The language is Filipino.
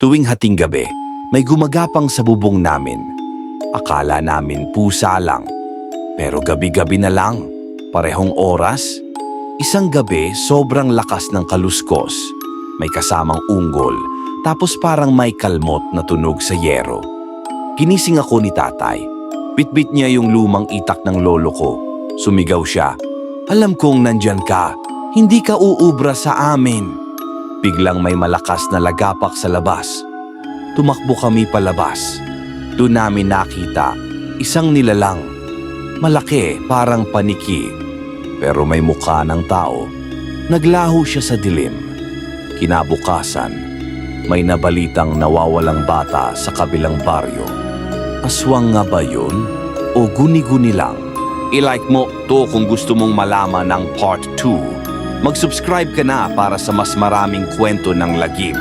Tuwing hating gabi, may gumagapang sa bubong namin. Akala namin pusa lang. Pero gabi-gabi na lang, parehong oras. Isang gabi, sobrang lakas ng kaluskos. May kasamang unggol, tapos parang may kalmot na tunog sa yero. Ginising ako ni tatay. Bitbit niya yung lumang itak ng lolo ko. Sumigaw siya. Alam kong nandyan ka. Hindi ka uubra sa amin. Biglang may malakas na lagapak sa labas. Tumakbo kami palabas. Doon namin nakita isang nilalang. Malaki, parang paniki. Pero may mukha ng tao. Naglaho siya sa dilim. Kinabukasan, may nabalitang nawawalang bata sa kabilang baryo. Aswang nga ba yun? O guni-guni lang? I-like mo to kung gusto mong malaman ng part 2. Mag-subscribe ka na para sa mas maraming kwento ng lagim.